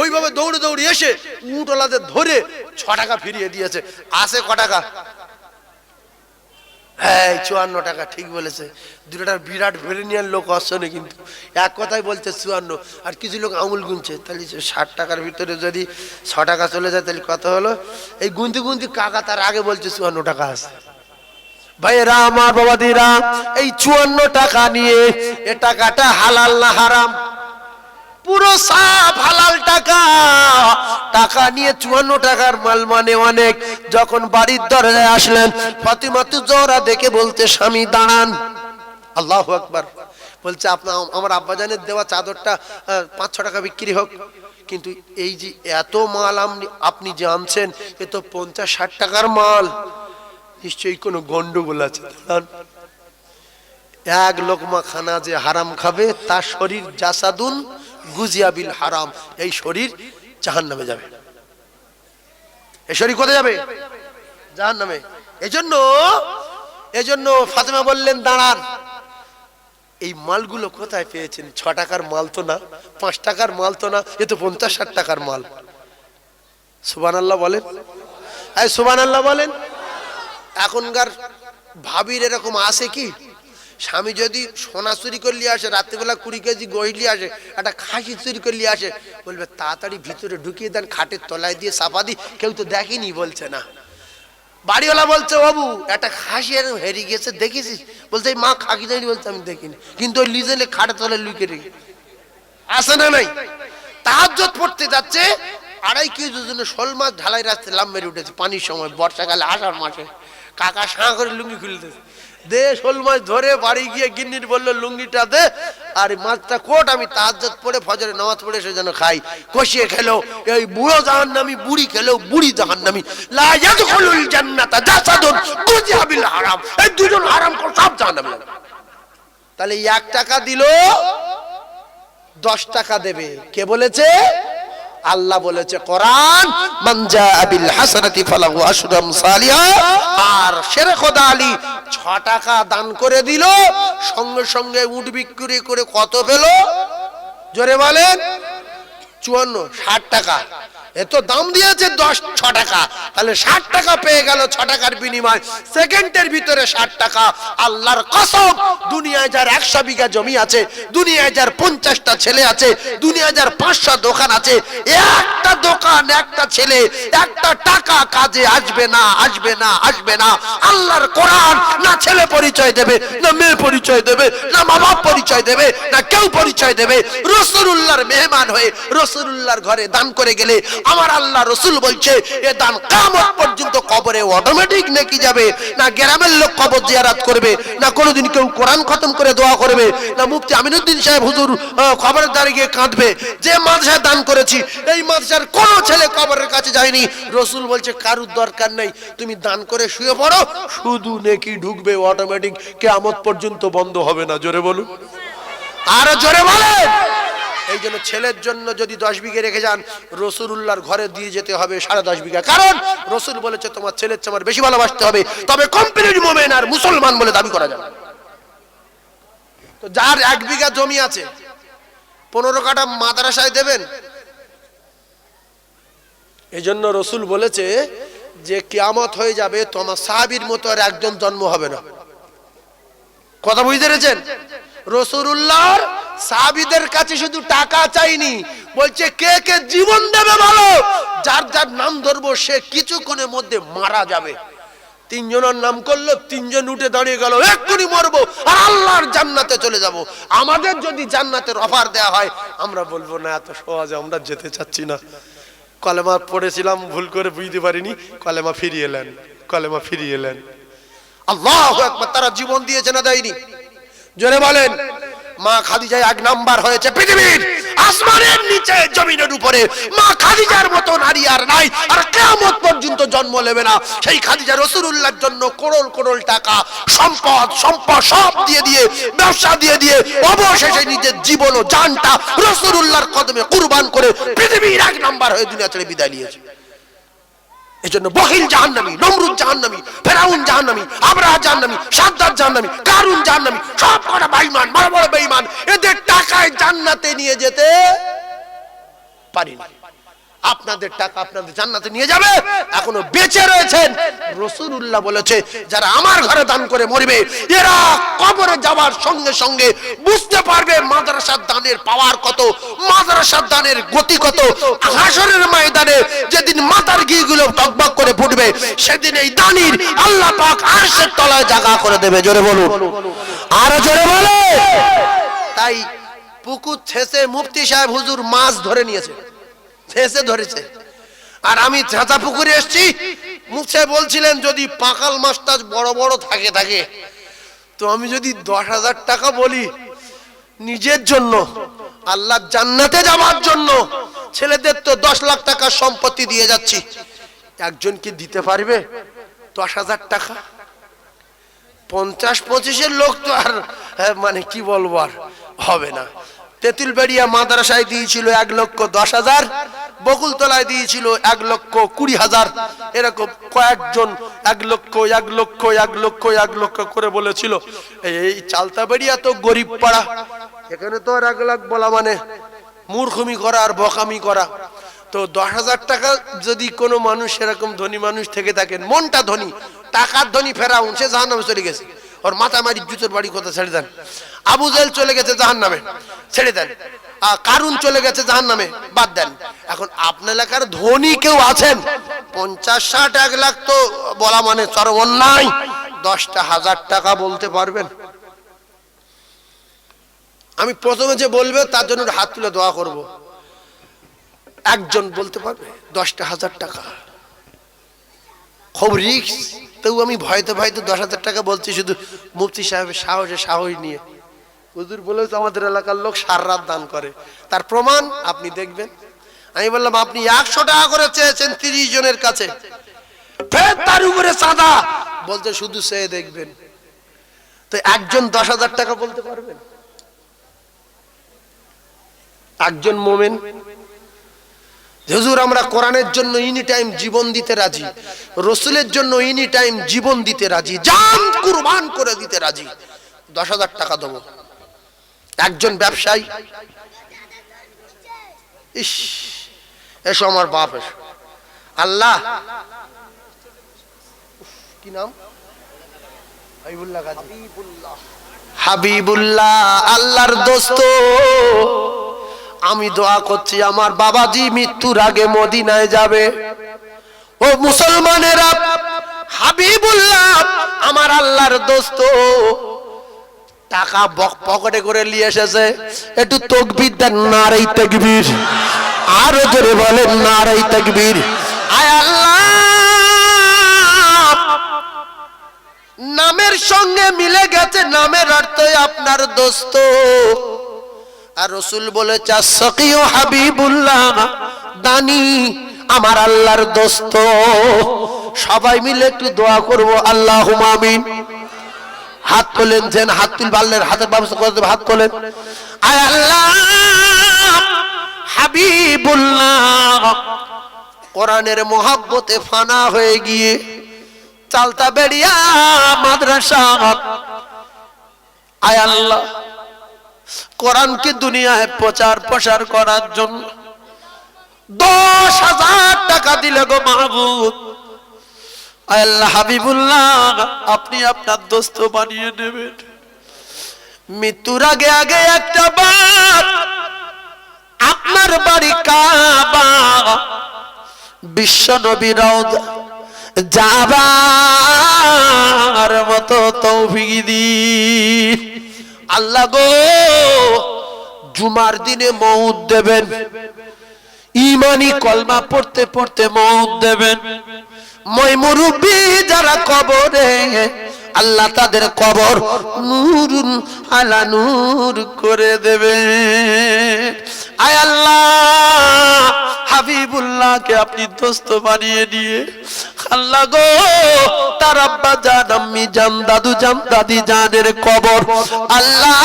ওইভাবে দৌড়ে দৌড়ে এসে উঁটলাদের ধরে ছ টাকা ফিরিয়ে দিয়েছে। আসে ক টাকা? হ্যাঁ চুয়ান্ন টাকা, ঠিক বলেছে। দুটার বিরাট ভেরিনিয়ার লোক আসছে কিন্তু। এক কথাই বলছে চুয়ান্ন। আর কিছু লোক আঙুল গুনছে। তাহলে ষাট টাকার ভিতরে যদি ছ টাকা চলে যায়, তাহলে কত হলো, এই গুনতি গুনতি কাকা তার আগে বলছে চুয়ান্ন টাকা আছে। ভাইয়েরা, আমার বাবাদিরা, এই চুয়ান্ন টাকা নিয়ে এ টাকাটা হালাল না হারাম? পুরো সাফ হালাল টাকা। টাকা নিয়ে চুয়ান্ন টাকার মাল মানে অনেক। যখন বাড়ির দরজায় আসলেন ফাতিমাতু জোহরা দেখে বলতে, স্বামী, দাঁড়ান। আল্লাহ আকবার। বলছে আপনার আমার আব্বাজানের দেওয়া চাদরটা পাঁচ ছ টাকা বিক্রি হোক। কিন্তু এই যে এত মাল আপনি আপনি যে আনছেন, এ তো পঞ্চাশ, ষাট টাকার মাল। নিশ্চয়ই কোনো গন্ডগোল আছে এক লোকমা খানা যে হারাম খাবে, তার শরীর জাসাদুন গুজিয়াবিল হারাম। এই শরীর জাহান নামে যাবে। এই শরীর কোথায় যাবে? জাহান নামে এজন্য এজন্য ফাতেমা বললেন, দাঁড়ান। এই মালগুলো কোথায় পেয়েছেন? ছ টাকার মাল তো না, পাঁচ টাকার মাল তো না, এ তো পঞ্চাশ ষাট টাকার মাল। সুবান আল্লাহ বলেন। সুবান আল্লাহ বলেন, এখনকার ভাবির এরকম আছে কি? স্বামী যদি সোনা চুরি করলে আসে, রাত্রিবেলা কুড়ি কেজি গহিলি আসে, একটা খাসি চুরি করলে আসে, বলবে, তাড়াতাড়ি ভিতরে ঢুকিয়ে দেন, খাটের তলায় দিয়ে চাপা দি, কেউ তো দেখেনি, বলছে না। বাড়িওয়ালা বলছে, বাবু, একটা খাসি এরকম হেরে গেছে, দেখেছিস? বলছে মা খাকি দেয়নি, বলছে, আমি দেখিনি। কিন্তু ওই লিজেলে খাটের তলায় লুকিয়ে রেখে আসে না নাই? তাহাজ্জত পড়তে যাচ্ছে, আড়াই কেজি ওজনের শোল মাছ ঢালাই রাস্তায় লাভ মেরে উঠেছে, পানির সময়, বর্ষাকালে, আষাঢ় মাসে। কাকা সাঁ করে লুঙ্গি খুলতেছে। দে, শোল মাছ ধরে বাড়ি গিয়ে গিন্নির বলল, লুঙ্গিটা দে। আর মাছটা কোট, আমি তাহাজ্জত পড়ে ফজরে নামাজ পড়ে সে যেন খাই। কষিয়ে খেলো, এই বুড়ো জাহান্নামি, বুড়ি খেলো, বুড়ি জাহান্নামি। লা ইয়াদখুলুল জান্নাতা জাসাদুন গুজিয়াবিল হারাম। এই দুজন হারাম কর, সব জাহান্নামে যাবে। তাহলে এক টাকা দিলো, দশ টাকা দেবে। কে বলেছে? আল্লাহ বলেছে, কোরআন মানজা আবিল হাসানাতি ফালাহু আশরাম সালিয়া আর শেরে খোদা আলী ছ টাকা দান করে দিল, সঙ্গে সঙ্গে উট বিক্রি করে কত পেল? জোরে বলেন, চুয়ান্ন, ষাট টাকা। এত দাম দিয়েছে দশ, ছ টাকা। তাহলে ষাট টাকা পেয়ে গেল ছ টাকার বিনিময়। সেকেন্ডের ভিতরে ষাট টাকা। আল্লাহর কসম, দুনিয়ায় যার একশো বিঘা জমি আছে, দুনিয়ায় যার পঞ্চাশটা ছেলে আছে, দুনিয়ায় যার পাঁচশো দোকান আছে, একটা দোকান, একটা ছেলে, একটা টাকা কাজে আসবে না আসবে না আসবে না। আল্লাহর কোরআন না ছেলে পরিচয় দেবে, না মেয়ে পরিচয় দেবে, না মা বাপ পরিচয় দেবে, না কেউ পরিচয় দেবে। রসুল্লাহর মেহমান হয়ে রসুল্লাহর ঘরে দান করে গেলে আমার আল্লাহ রসুল বলছে, এ দান কামত পর্যন্ত কবরে অটোমেটিক নাকি যাবে, না গ্রামের লোক কবর জিয়ারাত করবে, না কোনোদিন কেউ কোরআন খতম করে দোয়া করবে, না মুফতি আমিনুদ্দিন সাহেব হুজুর কবরের দ্বারে গিয়ে কাঁদবে। যে মাদ্রাসায় দান করেছি, এই মাদ্রাসার কোনো ছেলে কবরের কাছে যায়নি। রসুল বলছে, কারুর দরকার নেই, তুমি দান করে শুয়ে পড়ো, শুধু নেকি ঢুকবে অটোমেটিক কেয়ামত পর্যন্ত বন্ধ হবে না। জোরে বলুন। আরও জোরে বলেন। এই জন্য ছেলের জন্য যদি দশ বিঘে রেখে যান রসুল্লাহর ঘরে দিয়ে যেতে হবে সাড়ে দশ বিঘা। কারণ রসুল বলেছে, তোমার ছেলের চেয়ে বেশি ভালোবাসতে হবে। তবে কম্পিউটার মোমেন আর মুসলমান বলে দাবি করা যাবে তো যার এক বিঘা জমি আছে, পনেরো কাটা মাদ্রাসায় দেবেন। এই জন্য রসুল বলেছে যে, কিয়ামত হয়ে যাবে তোমার সাহাবির মতো আর একজন জন্ম হবে না। কথা বুঝতে পেরেছেন? রসুল্লাহর সাহাবিদের কাছে শুধু টাকা চাইনি, বলছে, কে কে জীবন দেবে ভালো যার যার নাম ধরবো, সে কিছুক্ষণের মধ্যে মারা যাবে। তিনজনের নাম করল, তিনজন উঠে দাঁড়িয়ে গেল, এক্ষুনি মরবো আর আল্লাহর জান্নাতে চলে যাব। আমাদের যদি জান্নাতের অফার দেয়া হয়, আমরা বলব, না, এত সহজে আমরা যেতে চাচ্ছি না। কলেমা পড়েছিলাম, ভুল করে বুঝতে পারিনি। কলেমা ফিরিয়ে এলেন কলেমা ফিরিয়ে এলেন আল্লাহ একবার তারা জীবন দিয়েছে না দেয়নি? জোরে বলেন। মা খাদিজা এক নাম্বার হয়েছে পৃথিবীর। আসমানের নিচে, জমিনের উপরে। মা খাদিজার মতো নারী আর নাই, আর কেয়ামত পর্যন্ত জন্ম নেবে না। সেই খাদিজা রসুলুল্লাহর জন্য করোল করোল টাকা, সম্পদ সম্পদ সব দিয়ে দিয়ে, ব্যবসা দিয়ে দিয়ে, অবশেষে নিজের জীবন ও জানটা রসুলুল্লাহর কদমে কুরবান করে পৃথিবীর এক নাম্বার হয়ে দুনিয়া ছেড়ে বিদায় নিয়েছে। এই জন্য বহিল জাহান্নামি, নমরুদ জাহান্নামি, ফেরাউন জাহান্নামি আবরাহ জাহান্নামি সাদ্দার জাহান্নামি, কারুন জাহান্নামি, সব কটা বেঈমান, বড় বড় বেঈমান, এদের টাকায় জান্নাতে নিয়ে যেতে পারিনি। আপনাদের টাকা আপনাদের জান্নাতে নিয়ে যাবে। এখনও বেঁচে রয়েছেন। রসুল্লাহ বলেছে, যারা আমার ঘরে দান করে মরবে, এরা কবরে যাওয়ার সঙ্গে সঙ্গে বুঝতে পারবে মাদ্রাসার দানের পাওয়ার কত, মাদ্রাসার দানের গতি কত। হাসরের ময়দানে যেদিন মাথার ঘিগুলো টকবক করে ফুটবে, সেদিন এই দানির আল্লাহ পাক আরশের তলায় জায়গা করে দেবে। জোরে বলুন। আরও জোরে বলে। তাই পুকুর ছেসে মুফতি সাহেব হুজুর মাছ ধরে নিয়েছে। ছেসে ধরেছে। আর আমি ঝাঁচা পুকুরে এসছি মুখে বলছিলেন যদি পাকাল মাছটা বড় বড় থাকে থাকে। তো আমি যদি দশ হাজার টাকা বলি নিজের জন্য আল্লাহ জান্নাতে যাওয়ার জন্য ছেলেদের তো দশ লাখ টাকার সম্পত্তি দিয়ে যাচ্ছি। একজন কি দিতে পারবে দশ হাজার টাকা? পঞ্চাশ পঁচিশের লোক তো আর হ্যাঁ, মানে কি বলব আর হবে না। তেঁতুলবাড়িয়া মাদ্রাসায় দিয়েছিল এক লক্ষ দশ হাজার, বকুলতলায় দিয়েছিল এক লক্ষ কুড়ি হাজার। এরকম কয়েকজন এক লক্ষ এক লক্ষ এক লক্ষ এক লক্ষ করে বলেছিল, এই- চালতাবাড়িয়া তো গরিব পাড়া। এখানে তো আর এক লাখ বলা মানে মূর্খমি করা আর বকামি করা। তো দশ হাজার টাকা যদি কোনো মানুষ এরকম ধনী মানুষ থেকে থাকেন, মনটা ধনী, টাকার ধনী ফেরাউন, সে জাহান চলে গেছে। ওর মাথা মারি, জুতোর বাড়ি কথা ছেড়ে দেন। আবু জেল চলে গেছে জাহান নামে ছেড়ে দেন। কারুন চলে গেছে জাহান নামে বাদ দেন। এখন আপনার এলাকার ধনী কেউ আছেন? পঞ্চাশ, ষাট, এক লাখ তো বলা মানে চরম অন্যায়। দশটা হাজার টাকা বলতে পারবেন? আমি প্রথমে যে বলবে, তার জন্য হাত তুলে দোয়া করব। একজন বলতে পারবে, দশটা হাজার টাকা। খুব রিক্স তবু আমি ভয়তে ভয়তে দশ হাজার টাকা বলছি শুধু মুফতি সাহেবের সাহসে সাহস নিয়ে। হুজুর বলেছে আমাদের এলাকার লোক সার রাত দান করে। তার প্রমাণ আপনি দেখবেন। আমি বললাম, আপনি একশো টাকা করে চেয়েছেন তিরিশ জনের কাছে। ফের তার উপরে চাঁদা। বলতে শুধু সে দেখবেন। তো একজন দশ হাজার টাকা বলতে পারবেন? একজন মোমেন হুজুর, আমরা কোরআনের জন্য ইনি টাইম জীবন দিতে রাজি, রসুলের জন্য ইনি টাইম জীবন দিতে রাজি, জান কুরবান করে দিতে রাজি, দশ হাজার টাকা দেবো। একজন ব্যবসায়ী, ইস, এসো আমার বাপ, এসো। আল্লাহ কি নাম? হাবিবুল্লাহ হাবিবুল্লাহ, আল্লাহর দোস্ত। আমি দোয়া করছি, আমার বাবাজি মৃত্যুর আগে মদিনায় যাবে। ও মুসলমানেরা, হাবিবুল্লাহ, আমার আল্লাহর দোস্ত, টাকা বক- পকেটে করে নিয়ে এসেছে। একটু তকবির দেন, নারাই তকবির। আরও জোরে বলেন, নারাই তকবির। আয় আল্লাহ! নামের সঙ্গে মিলে গেছে, নামের অর্থ আপনার দোস্ত। আর রসুল বলে চাষকিও হাবিবুল্লাহ, দানি, আমার আল্লাহর দোস্ত। সবাই মিলে একটু দোয়া করব আল্লাহ আমিন। হাত তোলেন, যেন হাত তুল পারলেন হাতের ব্যবস্থা করে হাত তোলেন। আয় আল্লাহ, হাবিবুল্লাহ, কোরআনের মহাব্বতে ফানা হয়ে গিয়ে চালতা বেড়িয়া মাদ্রাসা আয় আল্লাহ কোরআনকে দুনিয়ায় প্রচার প্রসার করার জন্য দশ হাজার টাকা দিলে গো মাহবুব। আল্লাহ হাবিবুল্লাহ, আপনি আপনার দোস্ত বানিয়ে নেবেন। মৃত্যুর আগে আগে একটা বার আপনার বাড়ি কাবা। বিশ্ব নবী রওজা যাবার মতো তৌফিক দিন। আল্লাহ গো, জুমার দিনে মৌত দেবেন। ইমানি কলমা পড়তে পড়তে মৌত দেবেন। মই যারা কবরে, আল্লাহ তাদের কবর নূর আলা নূর করে দেবে আব্বাকে আপনি দোস্ত বানিয়ে নিয়ে আল্লাহ গো, তার আব্বা জান, আম্মি জান, দাদু জান, দাদি জানের কবর আল্লাহ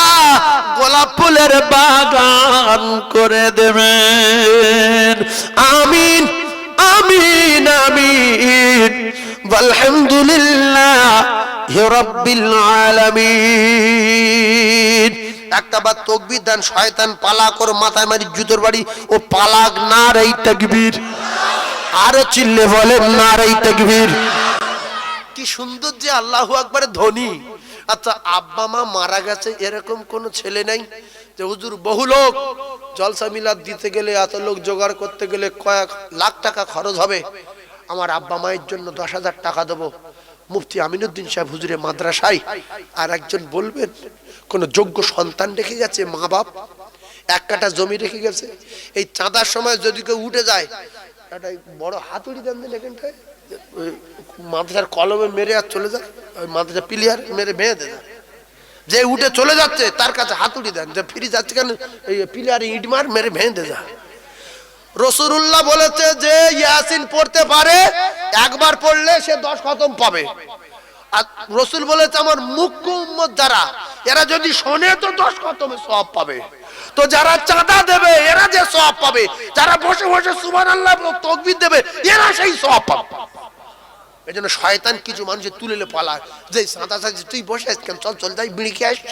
গোলাপ ফুলের বাগান করে দেবেন। আমিন আমিন আমিন। আলহামদুলিল্লাহ হে রব্বিল আলামিন। একটাবার তকবির দেন, শয়তান পালাক ওর মাথায় মারি, জুতোর বাড়ি, ও পালাক না রেই তকবির। আরও চিল্লে বলে না রেই তকবির। কি সুন্দর যে আল্লাহ আকবার ধনী আচ্ছা আব্বা, মা মারা গেছে, এরকম কোন ছেলে নাই যে হুজুর বহু লোক জলসা মিলাদ দিতে গেলে, এত লোক জোগাড় করতে গেলে কয়েক লাখ টাকা খরচ হবে। আমার আব্বা মায়ের জন্য দশ হাজার টাকা দেবো। মুফতি আমিনুদ্দিন সাহেব হুজুরে মাদ্রাসায়, আর একজন বলবেন, কোন যোগ্য সন্তান রেখে গেছে, মা বাপ, এক কাটা জমি রেখে গেছে, এই চাঁদার সময় যদি কেউ উঠে যায়, একটা বড় হাতুড়ি দেন দেন এখানটায় মাদ্রাসার কলমে মেরে আর চলে যায়, ওই মাদ্রাসা প্লেয়ার মেরে ভেঙে দেয়। যে উঠে চলে যাচ্ছে, তার কাছে হাতুড়ি দেন, যে ফিরে যাচ্ছে কেন এই প্লেয়ার ইট মার মেরে ভেঙে দে যা রসুল্লাহ বলেছে যে ইয়াসিন পড়তে পারে, একবার পড়লে সে দশ খতম পাবে। আর রসুল বলেছে আমার মুখ্য উম্মত যারা, এরা যদি শোনে তো দশ খতমে সব পাবে। তো যারা চাঁদা দেবে, এরা যে সব পাবে। যারা বসে বসে সুমান আল্লাহ তকবির দেবে, এরা সেই সব পাবে। এই জন্য শয়তান কিছু মানুষের তুলে পালায়। যে সাঁতা সাঁচি তুই বসে আছিস চল চল, যাই, বিড়ি খেয়ে আসছ?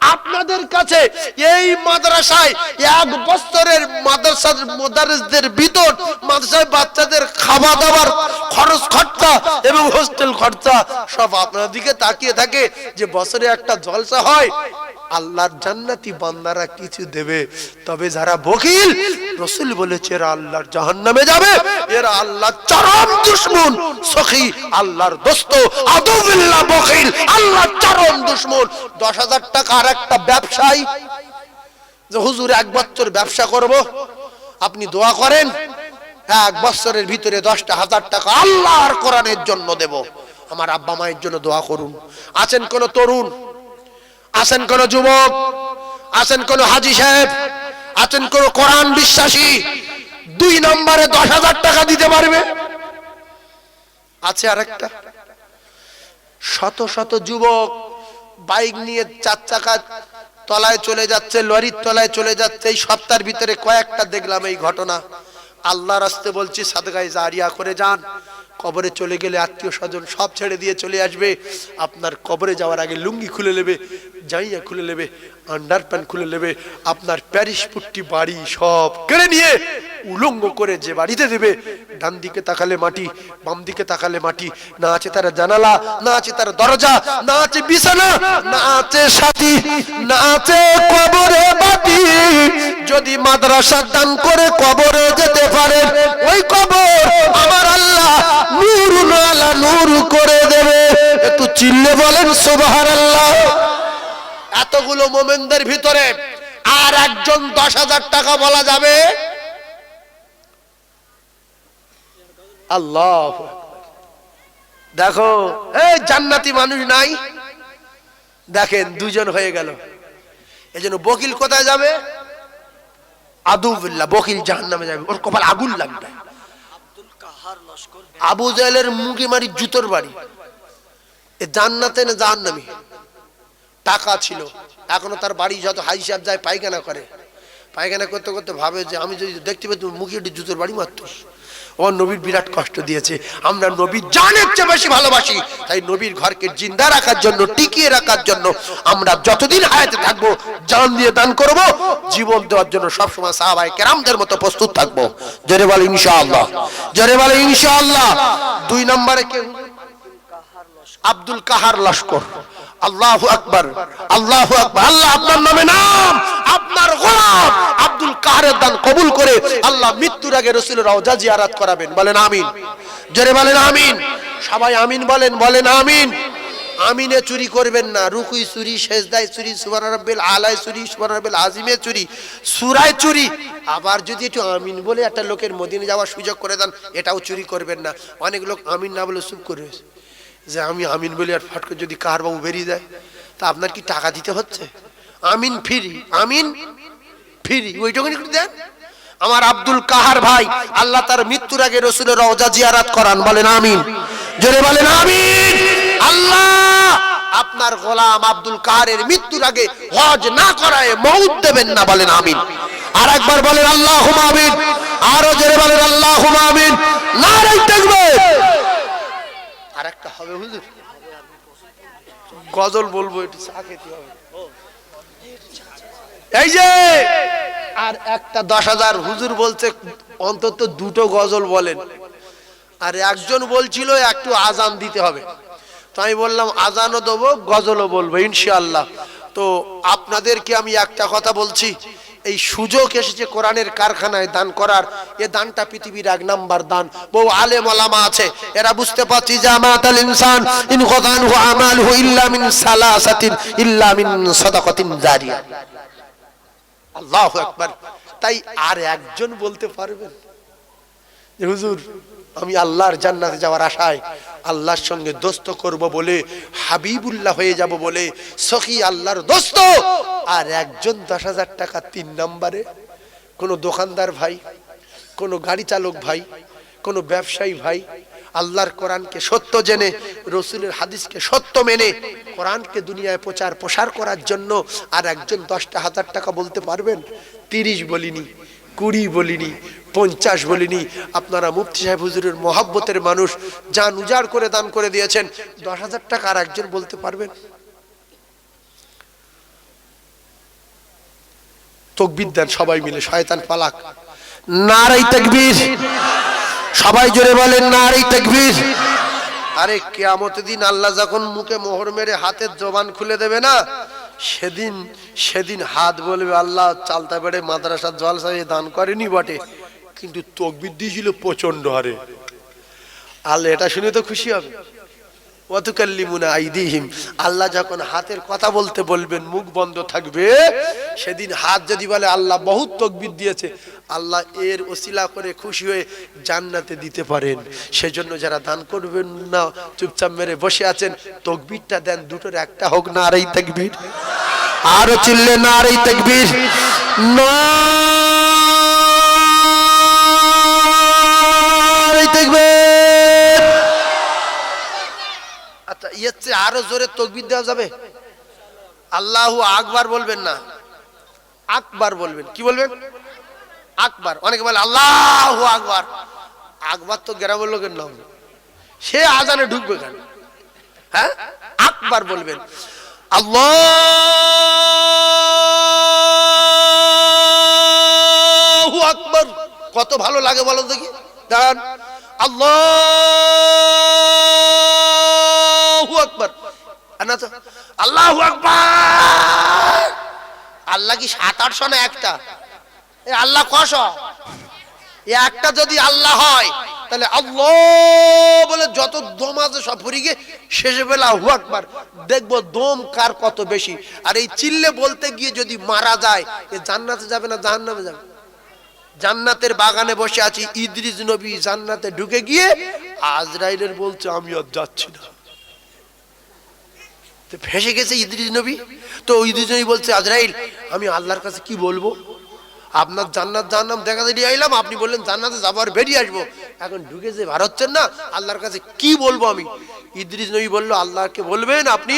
আপনাদের কাছে এই মাদ্রাসায় এক বছরের মাদ্রাসার মাদ্রাসদের ভিতর মাদ্রাসায় বাচ্চাদের খাওয়া দাওয়ার খরচ খরচা এবং হোস্টেল খরচা সব আপনার দিকে তাকিয়ে থাকে যে বছরে একটা জলসা হয়। আল্লাহর জান্নাতি বান্দারা কিছু দেবে। তবে যারা বকিল, রসুল বলেছে, এরা আল্লাহর জাহান্নামে যাবে। এরা আল্লাহ চরম দুশ্মন, সখী, আল্লাহর দোস্ত। আদুবিল্লাহ বকিল আল্লাহ চরম দুশ্মন। দশ হাজার টাকা আর একটা ব্যবসায়ী। যে হুজুর, এক বছর ব্যবসা করব। আপনি দোয়া করেন, এক বছরের ভিতরে দশটা হাজার টাকা আল্লাহর কোরআনের জন্য দেব। আমার আব্বা মায়ের জন্য দোয়া করুন। আছেন কোন তরুণ? আছেন কোন যুবক? আছেন কোন হাজি সাহেব? আছেন কোন কোরআন বিশ্বাসী? দুই নম্বরে দশ হাজার টাকা দিতে পারবে? আছে আরেকটা। শত শত যুবক বাইক নিয়ে চার চাকা তলায় চলে যাচ্ছে, লরির তলায় চলে যাচ্ছে। এই সপ্তাহের ভিতরে কয়েকটা দেখলাম এই ঘটনা। আল্লাহ রাস্তে বলছি, সাদগায় জারিয়া করে যান। কবরে চলে গেলে আত্মীয় স্বজন সব ছেড়ে দিয়ে চলে আসবে। আপনার কবরে যাওয়ার আগে লুঙ্গি খুলে নেবে। জাইয়া খুলে নেবে, আন্ডার প্যান্ট খুলে নেবে, আপনার প্যারিস পুট্টি বাড়ি সব কেড়ে নিয়ে উলঙ্গ করে যে বাড়িতে দেবে। ডান দিকে তাকালে মাটি, বাম দিকে তাকালে মাটি, না আছে তার জানালা, না আছে তার দরজা, না আছে বিছানা, না আছে সাথী, না আছে কবরে বাতি। যদি মাদ্রাসা দান করে কবরে যেতে পারে, ওই কবর আমার আল্লাহ নূর নালা নূর করে দেবে। একটু চিল্লে বলেন সুবহানাল্লাহ। এতগুলো মোমেনদের ভিতরে আর একজন দশ হাজার টাকা বলা যাবে? আল্লাহ দেখো, এই জান্নাতি মানুষ নাই। দেখেন, দুজন হয়ে গেল। এই জন্য বকিল কোথায় যাবে? আদুবিল্লাহ বকিল জাহান নামে যাবে। ওর কপাল আগুন লাগবে। আবু জাহেলের মুখে মারি জুতোর বাড়ি। এ জান্নাতে না জাহান্নামি? টাকা ছিল। এখনও তার বাড়ি যত হাই সাহেব যায় পায়খানা করে। পায়খানা করতে করতে ভাবে যে, আমি যদি দেখতে পেতাম মুখে একটু জুতোর বাড়ি মারত। ও নবীর বিরাট কষ্ট দিয়েছে। আমরা নবীর জানের চেয়ে বেশি ভালোবাসি। তাই নবীর ঘরকে জিন্দা রাখার জন্য, টিকিয়ে রাখার জন্য আমরা যতদিন হায়াতে থাকব, জান দিয়ে দান করব, জীবন দেওয়ার জন্য সবসময় সাহাবাই কেরামদের মতো প্রস্তুত থাকব। জোরে বলে ইনশাআল্লাহ। জোরে বলে ইনশাআল্লাহ। দুই নম্বরে কে? আব্দুল কাহার লস্কর। আল্লাহু আকবার আল্লাহু আকবার। আল্লাহ আপনার নামে নাম, আপনার গোলাম। আব্দুল কাহারের দান কবুল করে আল্লাহ মৃত্যুর আগে রসুলের রওজা জিয়ারাত করাবেন। বলেন আমিন। জোরে বলেন আমিন। সবাই আমিন বলেন বলেন আমিন। আমিনে চুরি করবেন না। রুকুই চুরি, সেজদায় চুরি সুবান রব্বিল আলায় চুরি সুবান রব্বিল আজিমে চুরি। সুরায় চুরি। আবার যদি একটু আমিন বলে একটা লোকের মদিনে যাওয়ার সুযোগ করে দেন, এটাও চুরি করবেন না। অনেক লোক আমিন না বলে চুপ করে। যে আমি আমিন বলি আর ফট যদি কার বাবু বেরিয়ে যায়, তা আপনার কি টাকা দিতে হচ্ছে? আমিন ফ্রি আমিন ফ্রি। ওইটুকুনি একটু দেন। আমার আব্দুল কাহার ভাই, আল্লাহ তার মৃত্যুর আগে রসুলের রওজা জিয়ারাত করান, বলেন আমিন। জোরে বলেন আমিন। আল্লাহ, আপনার গোলাম আব্দুল কাহারের মৃত্যুর আগে হজ না করায় মৌত দেবেন না, বলেন আমিন। আর একবার বলেন আল্লাহ আমিন আরও জোরে বলেন আল্লাহ আমিন নারাই দেখবে আর একটা হবে হুজুর। গজল বলব, একটু চা খেতে হবে। এই যে, আর একটা দশ হাজার হুজুর বলছে, অন্তত দুটো গজল বলেন। আর একজন বলছিল, একটু আজান দিতে হবে। তো আমি বললাম, আজানও দেবো, গজলও বলব, ইনশাআল্লাহ। তো আপনাদেরকে আমি একটা কথা বলছি এই সুযোগ এসেছে কোরআনের কারখানায় দান করার। এ দানটা পৃথিবীর এক নাম্বার দান। বহু আলেম ওলামা আছে, এরা বুঝতে পারছি যে আমাতাল ইনসান, ইন গদানহু আমালহু ইল্লা মিন সালাসাতিন, ইল্লা মিন সাদাকাতিন জারিয়া। আল্লাহু আকবার। তাই আর একজন বলতে পারবেন? হুজুর আমি আল্লাহর জান্নাতে যাওয়ার আশায় আল্লাহর সঙ্গে দোস্ত করব বলে, হাবিবুল্লাহ হয়ে যাব বলে, সখী আল্লাহর দোস্ত। আর একজন দশ হাজার টাকা তিন নম্বরে, কোনো দোকানদার ভাই, কোনো গাড়ি চালক ভাই, কোনো ব্যবসায়ী ভাই, আল্লাহর কোরআনকে সত্য জেনে, রসুলের হাদিসকে সত্য মেনে, কোরআনকে দুনিয়ায় প্রচার প্রসার করার জন্য আর একজন দশটা হাজার টাকা বলতে পারবেন? তিরিশ বলিনি, কুড়ি বলিনি পঞ্চাশ বলিনি, আপনারা মুফতি সাহেব হুজুরের মহাব্বতের মানুষ যান উজাড় করে দান করে দিয়েছেন, দশ হাজার টাকা আর একজন বলতে পারবেন তকবির দেন সবাই মিলে, শয়তান পালাক। নারাই তাকবীর। সবাই জোরে বলেন, নারাই তাকবীর। আরে কেয়ামত দিন আল্লাহ যখন মুখে মোহর মেরে হাতের জবান খুলে দেবে না, সেদিন সেদিন হাত বলবে, আল্লাহ চালতা বেড়ে মাদ্রাসার জলসা এ দান করেনি বটে। কিন্তু তকবির দিয়েছিল প্রচণ্ড হারে। আল্লাহ এটা শুনে তো খুশি হবে। ওয়াতুকাল্লিমুনা আইদিহিম। আল্লাহ যখন হাতের কথা বলতে বলবেন, মুখ বন্ধ থাকবে, সেদিন হাত যদি বলে আল্লাহ বহুত তকবির দিয়েছে, আল্লাহ এর ওসিলা করে খুশি হয়ে জান্নাতে দিতে পারেন। সেজন্য যারা দান করবেন না, চুপচাপ মেরে বসে আছেন, তকবিরটা দেন দুটোর একটা হোক না আর এই তকবির। আরও চিল্লে না আর এই তকবির। না ইয়ের চেয়ে আরও জোরে তকবির দেওয়া যাবে? আল্লাহু আকবার বলবেন না। আকবার বলবেন। কি বলবেন? আকবার। অনেকে বলে, আল্লাহু আকবার। আকবার তো গ্রামের লোকের নাম। সে আজানে ঢুকবে কেন? হ্যাঁ? আকবার বলবেন। আল্লাহু আকবার। কত ভালো লাগে বলো দেখি। দাঁড়ান। আল্লাহু আকবার। আল্লাহু আকবার! আল্লাহ কি সাত না একটা? আল্লাহ কশ একটা যদি আল্লাহ হয়, তাহলে আল্লাহ বলে যত দম আছে সব ফুরি গিয়ে শেষে বেলা দেখব দম কার কত বেশি। আর এই চিল্লে বলতে গিয়ে যদি মারা যায় জান্নাতে যাবে না জাহান্নামে যাবে? জান্নাতের বাগানে বসে আছি, ইদ্রিস নবী জান্নাতে ঢুকে গিয়ে আজরাইলের বলছে, আমি আর যাচ্ছি না। তো ফেসে গেছে ইদ্রিস নবী? তো ইদ্রিস নবী বলছে, আজরাইল, আমি আল্লাহর কাছে কি বলব? আপনার জান্নাত, জাহান্নাম দেখা দিয়ে আইলাম। আপনি বললেন, জান্নাতে যাবার বেরিয়ে আসব। এখন ঢুকে যে বার হচ্ছেন না, আল্লাহর কাছে কি বলব আমি? ইদ্রিস নবী বলল, আল্লাহকে বলবেন আপনি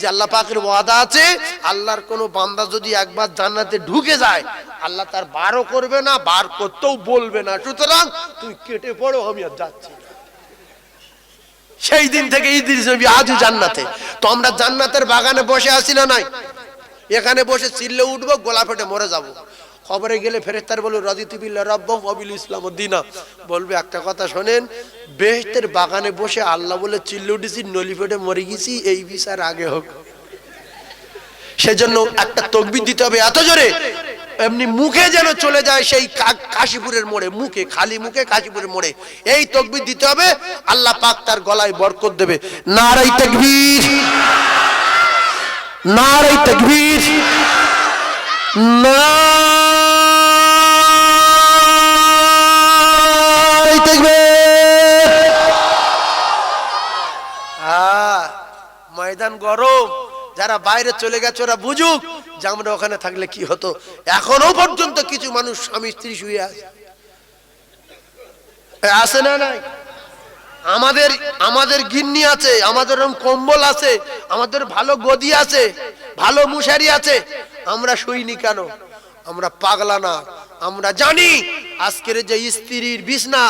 যে আল্লাহ পাকের ওয়াদা আছে, আল্লাহর কোনো বান্দা যদি একবার জান্নাতে ঢুকে যায়, আল্লাহ তার বারও করবে না, বার করতেও বলবে না। সুতরাং তুই কেটে পড়ো, আমি আর যাচ্ছি। সেই দিন থেকে ইদ্রিস নবী আজও জান্নাতে। তো আমরা জান্নাতের বাগানে বসে আসি না নাই? এখানে বসে চিল্লে উঠবো, গোলা ফেটে মরে যাব। খবরে গেলে ফেরেস্তার বলব রদিতুবিল্লা রব্ব অবিল ইসলাম দিনা। বলবে, একটা কথা শোনেন বেহেস্তের বাগানে বসে আল্লাহ বলে চিল্লে উঠেছি, নলি ফেটে মরে গেছি, এই বিচার আগে হোক। সেজন্য একটা তকবির দিতে হবে এত জোরে। এমনি মুখে যেন চলে যায় সেই কাশীপুরের মোড়ে, মুখে, খালি মুখে কাশীপুরের মোড়ে। এই তকবির দিতে হবে, আল্লাহ পাক তার গলায় বরকত দেবে। নারাই তকবীর। নারাই তকবীর। নারাই তকবীর। হ্যাঁ ময়দান গরম। যারা বাইরে চলে গেছে, ওরা বুঝুক যে আমরা ওখানে থাকলে কি হতো। এখনও পর্যন্ত কিছু মানুষ স্বামী, স্ত্রী শুয়ে আছে। আছে না নাই? আমাদের আমাদের গিন্নি আছে, আমাদের কম্বল আছে, আমাদের ভালো গদি আছে, ভালো মুশারি আছে। আমরা শুইনি কেন? আমরা পাগলা না। আমরা জানি আজকের যে স্ত্রীর বিছনা